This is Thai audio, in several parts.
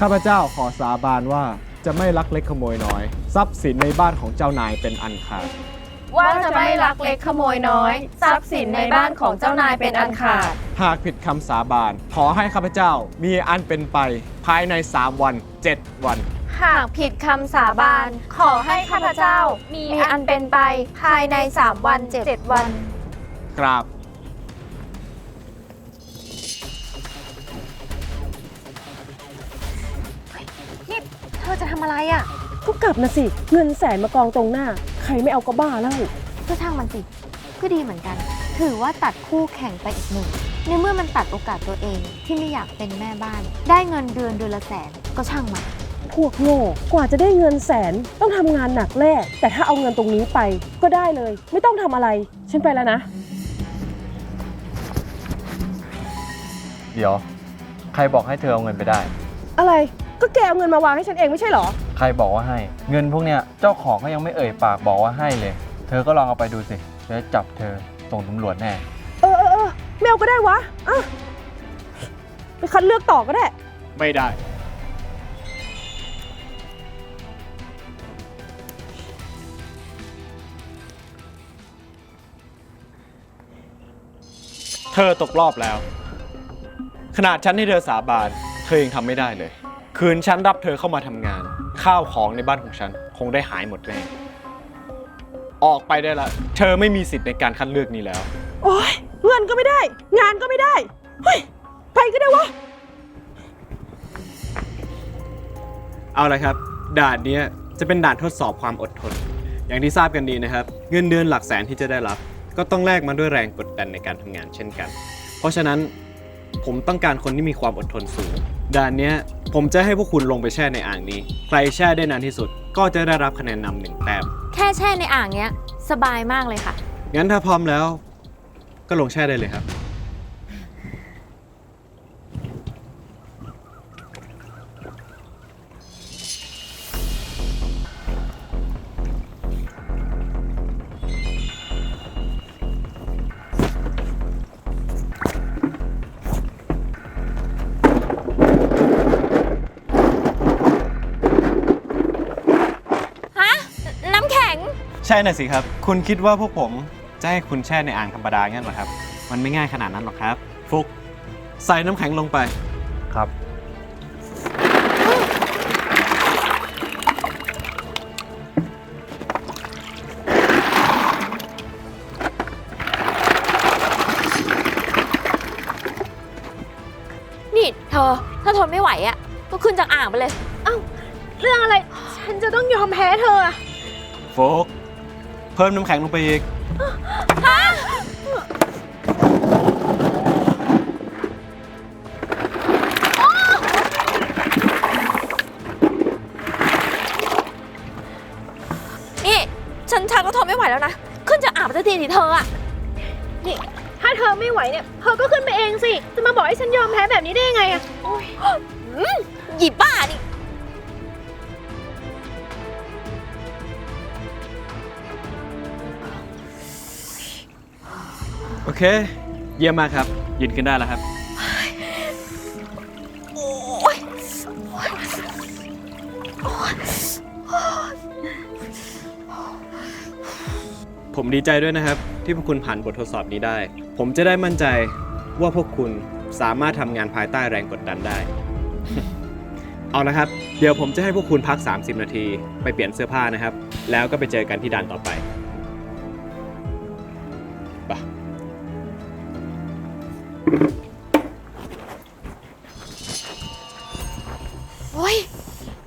ข้าพเจ้าขอสาบานว่าจะไม่ลักเล็กขโมยน้อย ทรัพย์สินในบ้านของเจ้านายเป็นอันขาด ว่าจะไม่ลักเล็กขโมยน้อย ทรัพย์สินในบ้านของเจ้านายเป็นอันขาด หากผิดคำสาบาน ขอให้ข้าพเจ้ามีอันเป็นไป ภายใน 3 วัน 7 วัน หากผิดคำสาบาน ขอให้ข้าพเจ้ามีอันเป็นไปภายใน 3 วัน 7 วัน กราบ อจะทำอะไรอะ ก็กลับนะสิ เงินแสนมากองตรงหน้า ใครไม่เอาก็บ้าแล้ว ก็ช่างมันสิ ก็ดีเหมือนกัน ถือว่าตัดคู่แข่งไปอีกหนึ่ง ในเมื่อมันตัดโอกาสตัวเองที่ไม่อยากเป็นแม่บ้าน ได้เงินเดือนเดือนละแสนก็ช่างมัน พวกโง่กว่าจะได้เงินแสนต้องทำงานหนักแลกแต่ถ้าเอาเงินตรงนี้ไปก็ได้เลย ไม่ต้องทำอะไร ฉันไปแล้วนะ เดี๋ยว ใครบอกให้เธอเอาเงินไปได้ อะไร ก็แกเอาเงินมาวางให้ฉันเองไม่ใช่เหรอ ใครบอกว่าให้ เงินพวกเนี้ยเจ้าของก็ยังไม่เอ่ยปากบอกว่าให้เลย เธอก็ลองเอาไปดูสิจะจับเธอส่งตำรวจแน่ เออเออเออไม่เอาก็ได้วะอะไปคัดเลือกต่อก็ได้ ไม่ได้ เธอตกรอบแล้ว ขนาดฉันให้เธอสาบาน เธอยังทำไม่ได้เลย คืนฉันรับเธอเข้ามาทำงาน ข้าวของในบ้านของฉัน คงได้หายหมดแน่ออกไปได้ละ เธอไม่มีสิทธิ์ในการคัดเลือกนี้แล้ว โอ๊ยเงินก็ไม่ได้ งานก็ไม่ได้เฮ้ยไปก็ได้วะ เอาละครับ ด่านเนี้ยจะเป็นด่านทดสอบความอดทน อย่างที่ทราบกันดีนะครับ เงินเดือนหลักแสนที่จะได้รับ ก็ต้องแลกมาด้วยแรงกดดันในการทำงานเช่นกัน เพราะฉะนั้นผมต้องการคนที่มีความอดทนสูง ด่านเนี้ยผมจะให้พวกคุณลงไปแช่ในอ่างนี้ ใครแช่ได้นานที่สุด ก็จะได้รับคะแนนนำหนึ่งแต้ม แค่แช่ในอ่างเนี้ย สบายมากเลยค่ะ งั้นถ้าพร้อมแล้ว ก็ลงแช่ได้เลยครับ ช่น่ะสิครับ คุณคิดว่าพวกผมจะให้คุณแช่ในอ่างธรรมดางั้นเหรอครับ มันไม่ง่ายขนาดนั้นหรอกครับ ฟุกใส่น้ำแข็งลงไป ครับ นี่เธอ ถ้าทนไม่ไหวอะ ก็ขึ้นจากอ่างไปเลย เรื่องอะไร ฉันจะต้องยอมแพ้เธออะ ฟุก เพิ่มน้ำแข็งลงไปอีกนี่ ฉันชักก็ทนไม่ไหวแล้วนะ ขึ้นจากอ่างไปสักทีสิเธออะถ้าเธอไม่ไหวเนี่ย เธอก็ขึ้นไปเองสิ จะมาบอกให้ฉันยอมแพ้แบบนี้ได้ยังไงอะ อืมหยิบบ้านี่ โอเค เยี่ยมมากครับ ยืนขึ้นได้แล้วครับผมดีใจด้วยนะครับ ที่พวกคุณผ่านบททดสอบนี้ได้ ผมจะได้มั่นใจว่าพวกคุณสามารถทำงานภายใต้แรงกดดันได้ เอาละครับ เดี๋ยวผมจะให้พวกคุณพัก 30 นาที ไปเปลี่ยนเสื้อผ้านะครับ แล้วก็ไปเจอกันที่ด่านต่อไปไป โอ้ย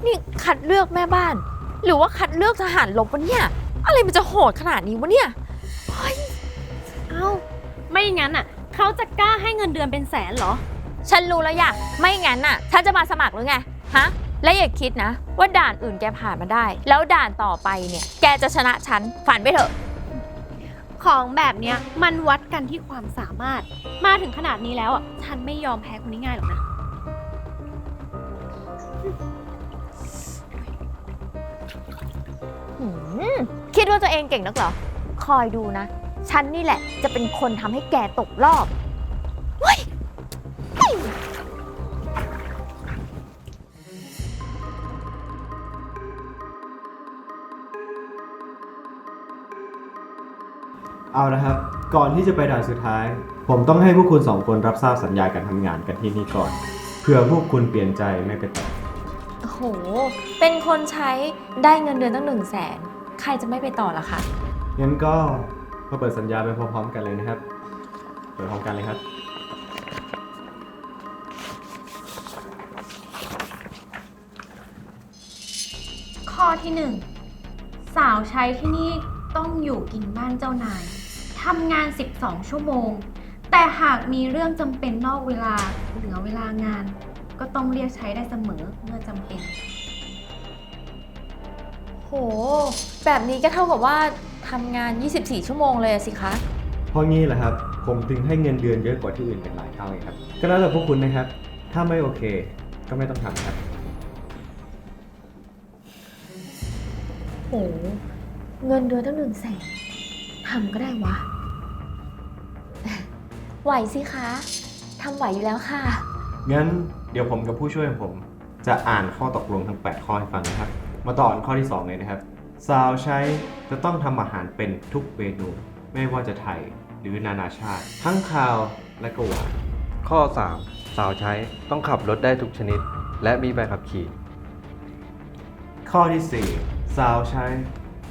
นี่คัดเลือกแม่บ้าน หรือว่าคัดเลือกทหารลบวะเนี่ย อะไรมันจะโหดขนาดนี้วะเนี่ยเอ้าไม่งั้นอะ เขาจะกล้าให้เงินเดือนเป็นแสนเหรอ ฉันรู้แล้วอย่าไม่งั้นน่ะฉันจะมาสมัครหรือไงฮะและอย่าคิดนะ ว่าด่านอื่นแกผ่านมาได้ แล้วด่านต่อไปเนี่ย แกจะชนะฉันฝันไปเถอะ ของแบบเนี้ยมันวัดกันที่ความสามารถ มาถึงขนาดนี้แล้วอะฉันไม่ยอมแพ้คนนี้ง่ายหรอกนะ หืมคิดว่าตัวเองเก่งนักเหรอ คอยดูนะ ฉันนี่แหละจะเป็นคนทำให้แกตกรอบ เอาละครับ ก่อนที่จะไปด่านสุดท้าย ผมต้องให้พวกคุณสองคนรับทราบสัญญาการทำงานกันที่นี่ก่อน เผื่อพวกคุณเปลี่ยนใจไม่ไปต่อโอ้โห เป็นคนใช้ได้เงินเดือนตั้งหนึ่งแสน ใครจะไม่ไปต่อล่ะคะ งั้นก็มาเปิดสัญญาไปพร้อมๆกันเลยนะครับ เปิดพร้อมกันเลยครับ ข้อที่หนึ่งสาวใช้ที่นี่ต้องอยู่กินบ้านเจ้านาย ทำงาน 12 ชั่วโมง แต่หากมีเรื่องจำเป็นนอกเวลาเหลือเวลางาน ก็ต้องเรียกใช้ได้เสมอเมื่อจำเป็น โห แบบนี้ก็เท่ากับว่าทำงาน 24 ชั่วโมงเลยอะสิคะ เพราะงี้แหละครับ ผมถึงให้เงินเดือนเยอะกว่าที่อื่นเป็นหลายเท่าเลยครับ ก็แล้วแต่พวกคุณนะครับ ถ้าไม่โอเค ก็ไม่ต้องทำครับ โห เงินเดือนตั้งหนึ่งแสน ทำก็ได้วะ ไหวสิคะทำไหวอยู่แล้วค่ะ งั้นเดี๋ยวผมกับผู้ช่วยของผม จะอ่านข้อตกลงทั้ง 8 ข้อให้ฟังนะครับ มาต่อกันข้อที่ 2 เลยนะครับสาวใช้จะต้องทำอาหารเป็นทุกเมนู ไม่ว่าจะไทยหรือนานาชาติ ทั้งคาวและก็หวาน ข้อ 3 สาวใช้ต้องขับรถได้ทุกชนิด และมีใบขับขี่ ข้อที่ 4 สาวใช้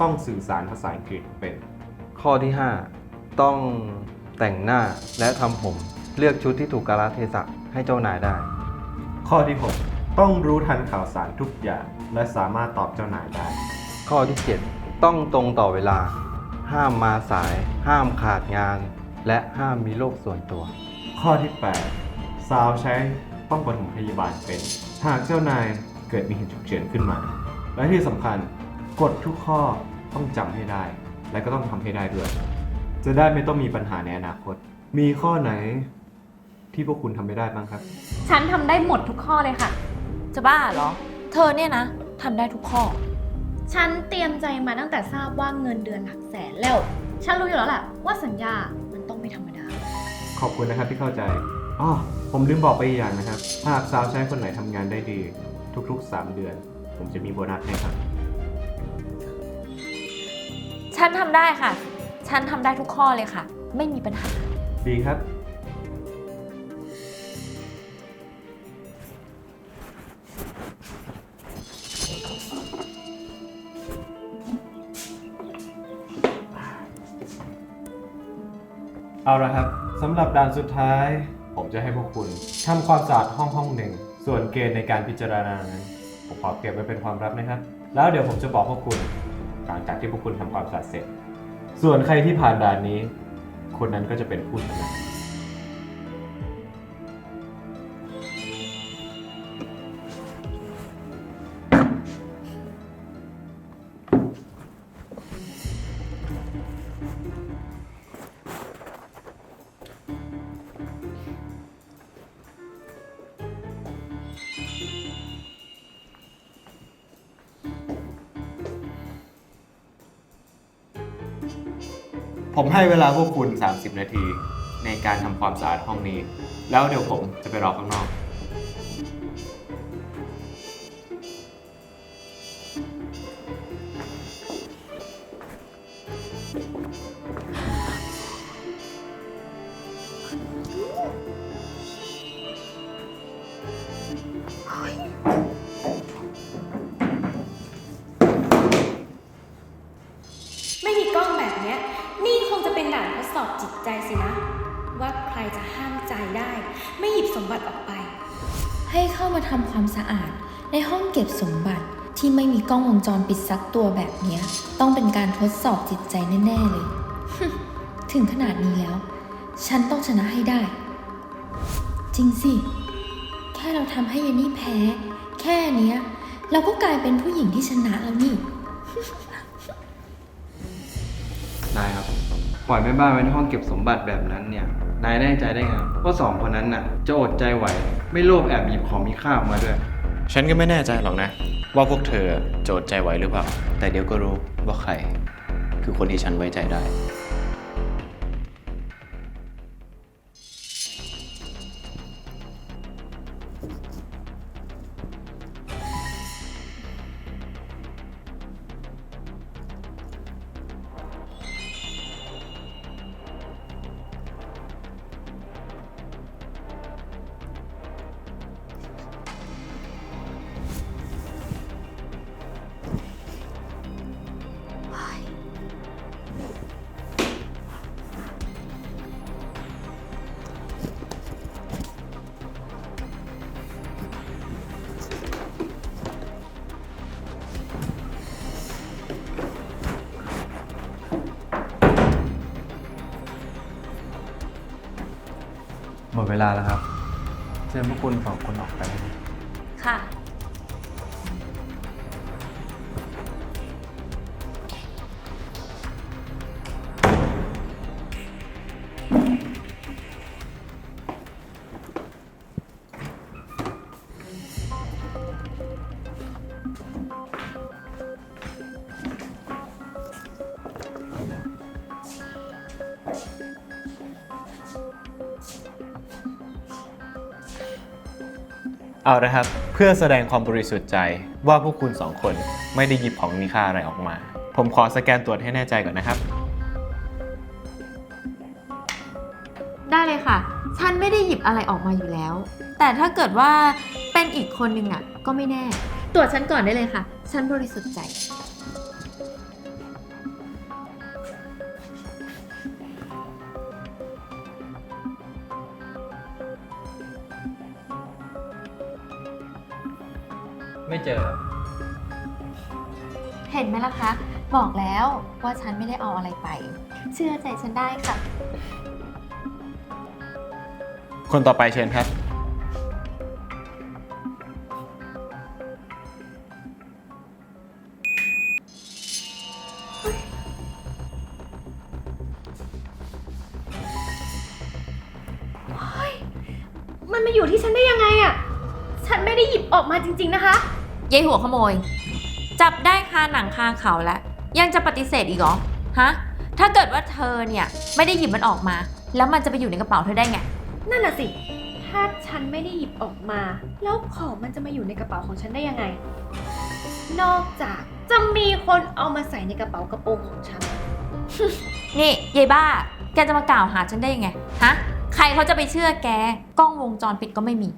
ต้องสื่อสารภาษาอังกฤษเป็น ข้อที่ 5 ต้องแต่งหน้าและทำผม เลือกชุดที่ถูกกาลเทศะให้เจ้านายได้ ข้อที่ 6 ต้องรู้ทันข่าวสารทุกอย่าง และสามารถตอบเจ้านายได้ ข้อที่ 7 ต้องตรงต่อเวลา ห้ามมาสาย ห้ามขาดงาน และห้ามมีโรคส่วนตัว ข้อที่ 8 สาวใช้ต้องปฐมพยาบาลเป็น หากเจ้านายเกิดมีเหตุฉุกเฉินขึ้นมา และที่สำคัญกฎทุกข้อต้องจำให้ได้ และก็ต้องทำให้ได้ด้วย จะได้ไม่ต้องมีปัญหาในอนาคต มีข้อไหนที่พวกคุณทำไม่ได้บ้างครับ ฉันทำได้หมดทุกข้อเลยค่ะ จะบ้าเหรอ เธอเนี่ยนะทำได้ทุกข้อ ฉันเตรียมใจมาตั้งแต่ทราบว่าเงินเดือนหลักแสนแล้ว ฉันรู้อยู่แล้วแหละว่าสัญญา มันต้องไม่ธรรมดา ขอบคุณนะครับที่เข้าใจอ๋อผมลืมบอกไปอีกอย่างนะครับ หากสาวใช้คนไหนทำงานได้ดี ทุกๆ 3 เดือน ผมจะมีโบนัสให้ครับ ฉันทำได้ค่ะ ฉันทำได้ทุกข้อเลยค่ะ ไม่มีปัญหา ดีครับ เอาละครับสำหรับด่านสุดท้าย ผมจะให้พวกคุณทำความสะอาดห้องห้องหนึ่ง ส่วนเกณฑ์ในการพิจารณานั้นผมขอเก็บไว้เป็นความลับนะครับ แล้วเดี๋ยวผมจะบอกพวกคุณ หลังจากที่พวกคุณทำความสะอาดเสร็จ ส่วนใครที่ผ่านด่านนี้ คนนั้นก็จะเป็นผู้ชนะ ผมให้เวลาพวกคุณ 30 นาที ในการทำความสะอาดห้องนี้ แล้วเดี๋ยวผมจะไปรอข้างนอก ใจสินะ ว่าใครจะห้ามใจได้ ไม่หยิบสมบัติออกไป ให้เข้ามาทำความสะอาด ในห้องเก็บสมบัติที่ไม่มีกล้องวงจรปิดซักตัวแบบเนี้ย ต้องเป็นการทดสอบจิตใจแน่ ๆ เลย ถึงขนาดนี้แล้ว ฉันต้องชนะให้ได้ จริงสิ แค่เราทำให้ยานี่แพ้ แค่เนี้ย เราก็กลายเป็นผู้หญิงที่ชนะแล้วนี่นายครับ ปล่อยแม่บ้านไว้ในห้องเก็บสมบัติแบบนั้นเนี่ย นายแน่ใจได้ไงว่าสองคนนั้นน่ะจะอดใจไหว ไม่โลภแอบหยิบของมีค่าออกมาด้วย ฉันก็ไม่แน่ใจหรอกนะ ว่าพวกเธอจะอดใจไหวหรือเปล่า แต่เดี๋ยวก็รู้ว่าใคร คือคนที่ฉันไว้ใจได้ เวลาแล้วครับ เชิญพวกคุณสองคนออกไป ค่ะ เอาละครับ เพื่อแสดงความบริสุทธิ์ใจว่าพวกคุณสองคนไม่ได้หยิบของมีค่าอะไรออกมา ผมขอสแกนตรวจให้แน่ใจก่อนนะครับ ได้เลยค่ะ ฉันไม่ได้หยิบอะไรออกมาอยู่แล้ว แต่ถ้าเกิดว่าเป็นอีกคนนึงอะก็ไม่แน่ ตรวจฉันก่อนได้เลยค่ะ ฉันบริสุทธิ์ใจ ไม่เจอครับเห็นไหมล่ะคะ บอกแล้วว่าฉันไม่ได้เอาอะไรไป เชื่อใจฉันได้ค่ะ คนต่อไปเชิญครับ มันมาอยู่ที่ฉันได้ยังไงอะ ฉันไม่ได้หยิบออกมาจริง ๆนะคะ ยายหัวขโมย จับได้คาหนังคาเขาแล้วยังจะปฏิเสธอีกเหรอฮะถ้าเกิดว่าเธอเนี่ยไม่ได้หยิบมันออกมา แล้วมันจะไปอยู่ในกระเป๋าเธอได้ไง นั่นน่ะสิ ถ้าฉันไม่ได้หยิบออกมา แล้วของมันจะมาอยู่ในกระเป๋าของฉันได้ยังไง นอกจากจะมีคนเอามาใส่ในกระเป๋ากระโปรงของฉัน นี่ยายบ้า แกจะมากล่าวหาฉันได้ยังไงฮะใครเขาจะไปเชื่อแกกล้องวงจรปิดก็ไม่มี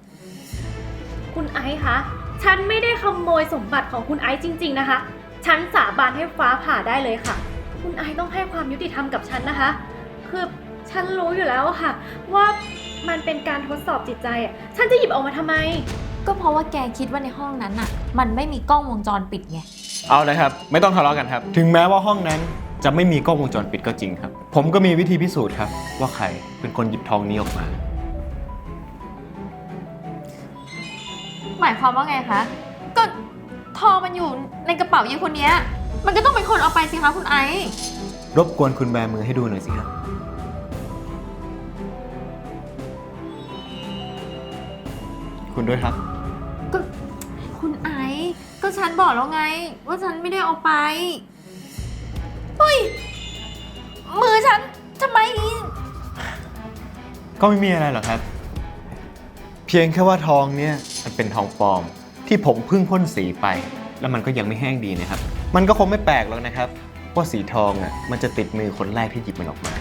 คุณไอซ์คะ ฉันไม่ได้ขโมยสมบัติของคุณไอซ์จริง ๆนะคะ ฉันสาบานให้ฟ้าผ่าได้เลยค่ะ คุณไอซ์ต้องให้ความยุติธรรมกับฉันนะคะ คือฉันรู้อยู่แล้วอะค่ะ ว่ามันเป็นการทดสอบจิตใจอะฉันจะหยิบออกมาทำไม ก็เพราะว่าแกคิดว่าในห้องนั้นน่ะ มันไม่มีกล้องวงจรปิดไง เอาเลยครับ ไม่ต้องทะเลาะกันครับ ถึงแม้ว่าห้องนั้นจะไม่มีกล้องวงจรปิดก็จริงครับ ผมก็มีวิธีพิสูจน์ครับ ว่าใครเป็นคนหยิบทองนี้ออกมาายความว่าไงคะ ก็ทองมันอยู่ในกระเป๋ายายคนเนี้ย มันก็ต้องเป็นคนเอาไปสิคะคุณไอซ์ รบกวนคุณแบมือให้ดูหน่อยสิครับ คุณด้วยครับ ก็คุณไอซ์ก็ฉันบอกแล้วไง ว่าฉันไม่ได้เอาไป เฮ้ย มือฉันทำไม ก็ไม่มีอะไรหรอกครับ เพียงแค่ว่าทองเนี่ยมัน เป็นทองปลอม ที่ผมเพิ่งพ่นสีไป แล้วมันก็ยังไม่แห้งดีนะครับ มันก็คงไม่แปลกหรอกนะครับว่าสีทองอะมันจะติดมือคนแรกที่หยิบมันออกมา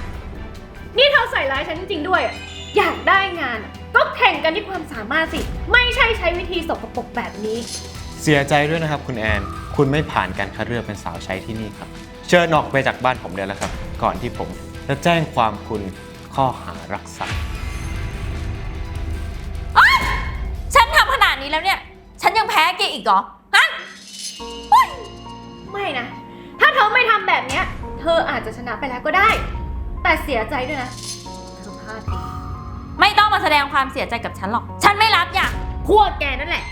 นี่เธอใส่ร้ายฉันจริงๆด้วยอะอยากได้งานอะก็แข่งกันที่ความสามารถสิ ไม่ใช่ใช้วิธีสกปรกแบบนี้ เสียใจด้วยนะครับคุณแอน คุณไม่ผ่านการคัดเลือกเป็นสาวใช้ที่นี่ครับ เชิญออกไปจากบ้านผมได้แล้วครับ ก่อนที่ผมจะแจ้งความคุณข้อหารักทรัพย์ นาดนี้แล้วเนี่ย ฉันยังแพ้แกอีกเหรอ ฮะไม่นะ ถ้าเธอไม่ทำแบบเนี้ย เธออาจจะชนะไปแล้วก็ได้ แต่เสียใจด้วยนะเธอพลาดเองไม่ต้องมาแสดงความเสียใจกับฉันหรอก ฉันไม่รับอย่าง พวกแกนั่นแหละ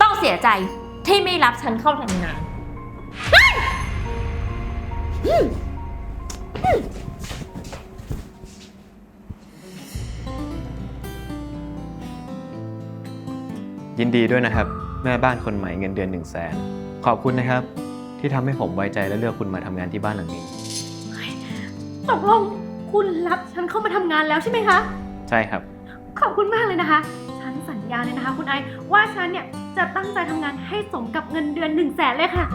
ต้องเสียใจที่ไม่รับฉันเข้าทำงานยิ นดีด้วยนะครับ แม่บ้านคนใหม่เงินเดือน1นึ่งแสนขอบคุณนะครับ ที่ทำให้ผมไว้ใจและเลือกคุณมาทำงานที่บ้านหลังนี้ ตกลงคุณรับฉันเข้ามาทำงานแล้วใช่ไหมคะ ใช่ครับ ขอบคุณมากเลยนะคะ ฉันสัญญาเลยนะคะ คุณไอซ์ว่าฉันเนี่ยจะตั้งใจทำงานให้สมกับเงินเดือน1นึ่งแสนเลยค่ะ